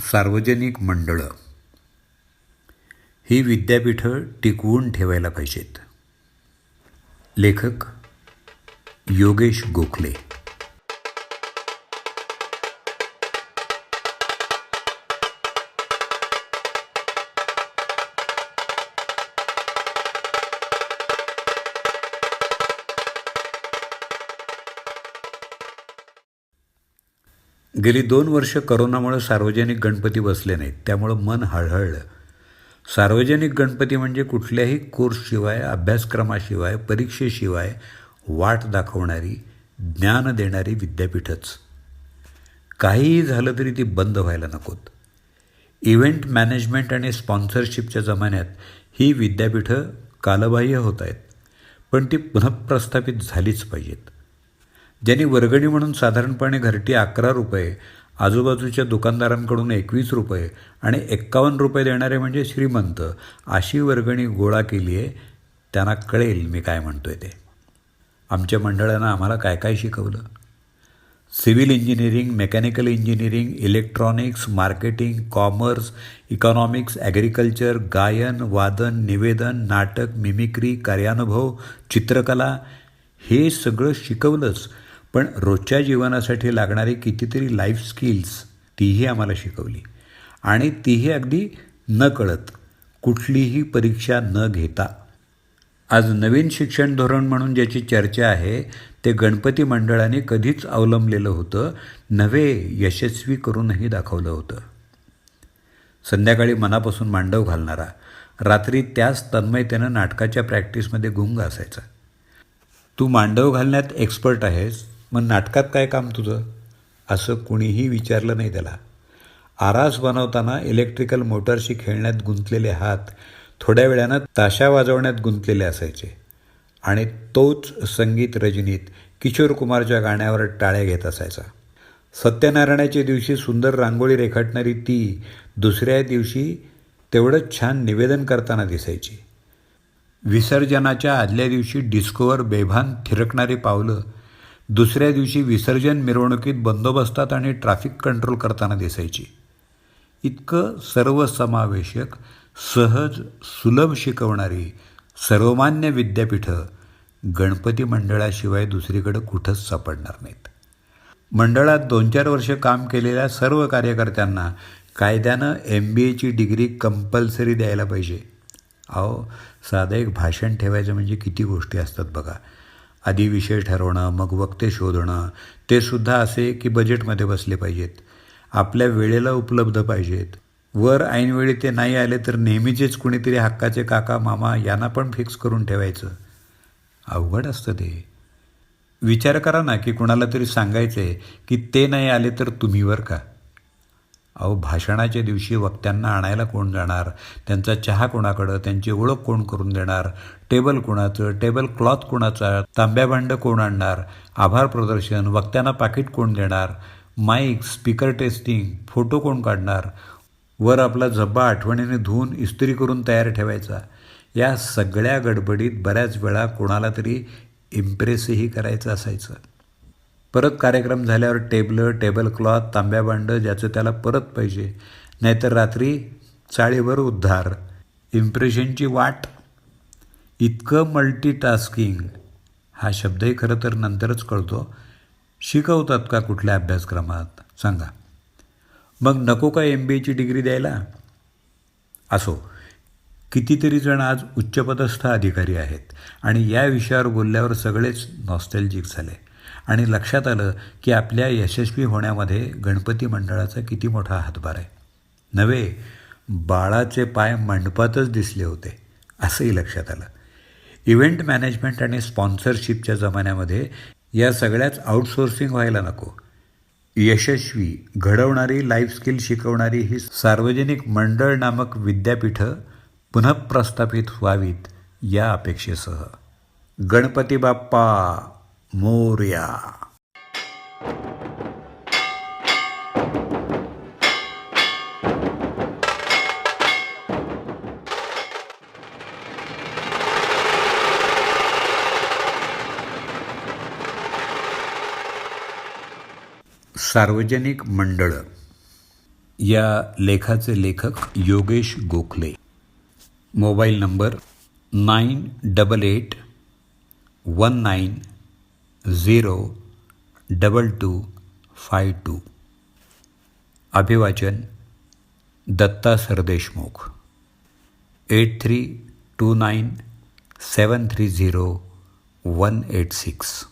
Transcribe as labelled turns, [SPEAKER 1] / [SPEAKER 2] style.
[SPEAKER 1] सार्वजनिक मंडळं ही विद्यापीठं टिकवून ठेवायला पाहिजेत. लेखक योगेश गोखले. गेली दोन वर्ष करोनामुळे सार्वजनिक गणपती बसले नाहीत. त्यामुळं मन हळहळलं. सार्वजनिक गणपती म्हणजे कुठल्याही कोर्सशिवाय अभ्यासक्रमाशिवाय परीक्षेशिवाय वाट दाखवणारी ज्ञान देणारी विद्यापीठच. काहीही झालं तरी ती बंद व्हायला नकोत. इव्हेंट मॅनेजमेंट आणि स्पॉन्सरशिपच्या जमान्यात ही विद्यापीठं कालबाह्य होत आहेत. पण ती पुनःप्रस्थापित झालीच पाहिजेत. ज्यांनी वर्गणी म्हणून साधारणपणे घरटी अकरा रुपये आजूबाजूच्या दुकानदारांकडून एकवीस रुपये आणि एक्कावन्न रुपये देणारे म्हणजे श्रीमंत अशी वर्गणी गोळा केली आहे त्यांना कळेल मी काय म्हणतोय ते. आमच्या मंडळानं आम्हाला काय काय शिकवलं? Civil engineering mechanical engineering electronics marketing commerce economics agriculture गायन वादन निवेदन नाटक मिमिक्री कार्यानुभव चित्रकला हे सगळं शिकवलंच. पण रोजच्या जीवनासाठी लागणारी कितीतरी लाईफ स्किल्स तीही आम्हाला शिकवली. आणि तीही अगदी न कळत कुठलीही परीक्षा न घेता. आज नवीन शिक्षण धोरण म्हणून ज्याची चर्चा आहे ते गणपती मंडळाने कधीच अवलंबलेलं होतं नवे यशस्वी करूनही दाखवलं होतं. संध्याकाळी मनापासून मांडव घालणारा रात्री त्याच तन्मयतेनं नाटकाच्या प्रॅक्टिसमध्ये गुंग असायचा. तू मांडव घालण्यात एक्सपर्ट आहेस मग नाटकात काय काम तुझं? असं कुणीही विचारलं नाही त्याला. आरास बनवताना इलेक्ट्रिकल मोटरशी खेळण्यात गुंतलेले हात थोड्या वेळानं ताशा वाजवण्यात गुंतलेले असायचे. आणि तोच संगीत रजनीत किशोर कुमारच्या गाण्यावर टाळ्या घेत असायचा. सत्यनारायणाच्या दिवशी सुंदर रांगोळी रेखाटणारी ती दुसऱ्या दिवशी तेवढंच छान निवेदन करताना दिसायची. विसर्जनाच्या आदल्या दिवशी डिस्कोवर बेभान थिरकणारी पावलं दुसऱ्या दिवशी विसर्जन मिरवणुकीत बंदोबस्तात आणि ट्रॅफिक कंट्रोल करताना दिसायची. इतकं सर्वसमावेशक सहज सुलभ शिकवणारी सर्वमान्य विद्यापीठं गणपती मंडळाशिवाय दुसरीकडं कुठंच सापडणार नाहीत. मंडळात दोन चार वर्ष काम केलेल्या सर्व कार्यकर्त्यांना कायद्यानं एम बी एची डिग्री कंपल्सरी द्यायला पाहिजे. अहो साधं एक भाषण ठेवायचं म्हणजे किती गोष्टी असतात बघा. आधी विषय ठरवणं मग वक्ते शोधणं ते सुद्धा असे की बजेटमध्ये बसले पाहिजेत. आपल्या वेळेला उपलब्ध पाहिजेत. वर ऐनवेळी ते नाही आले तर नेहमीचेच कुणीतरी हक्काचे काका मामा यांना पण फिक्स करून ठेवायचं. अवघड असतं ते. विचार करा ना की कुणाला तरी सांगायचं आहे की ते नाही आले तर तुम्हीवर का? अहो भाषणाच्या दिवशी वक्त्यांना आणायला कोण जाणार? त्यांचा चहा कोणाकडं? त्यांची ओळख कोण करून देणार? टेबल कोणाचं? टेबल क्लॉथ कोणाचा? तांब्या भांड कोण आणणार? आभार प्रदर्शन वक्त्यांना पाकिट कोण देणार? माईक स्पीकर टेस्टिंग फोटो कोण काढणार? वर आपला झब्बा आठवणीने धुवून इस्त्री करून तयार ठेवायचा. या सगळ्या गडबडीत बऱ्याच वेळा कोणाला तरी इम्प्रेसही करायचं असायचं. परत कार्यक्रम झाल्यावर टेबलं टेबल क्लॉथ तांब्या भांडं ज्याचं त्याला परत पाहिजे नाहीतर रात्री चाळीवर उद्धार. इम्प्रेशनची वाट. इतकं मल्टीटास्किंग हा शब्दही खरं तर नंतरच कळतो. शिकवतात का कुठल्या अभ्यासक्रमात? सांगा. मग नको का एम बी एची डिग्री द्यायला? असो. कितीतरी जण आज उच्चपदस्थ अधिकारी आहेत आणि या विषयावर बोलल्यावर सगळेच नॉस्टेलजिक झाले. आणि लक्षात आलं की आपल्या यशस्वी होण्यामध्ये गणपती मंडळाचा किती मोठा हातभार आहे. नव्हे बाळाचे पाय मंडपातच दिसले होते असंही लक्षात आलं. इव्हेंट मॅनेजमेंट आणि स्पॉन्सरशिपच्या जमान्यामध्ये या सगळ्याच आउटसोर्सिंग व्हायला नको. यशस्वी घडवणारी लाईफ स्किल शिकवणारी ही सार्वजनिक मंडळ नामक विद्यापीठं पुनःप्रस्थापित व्हावीत या अपेक्षेसह. गणपती बाप्पा! मोर्या. सार्वजनिक मंडळं. या लेखाचे लेखक Yogesh Gokhale. Mobile number nine double eight one nine zero double two five two. अभिवाचन Datta Sardeshmukh. Eight three two nine seven three zero one eight six.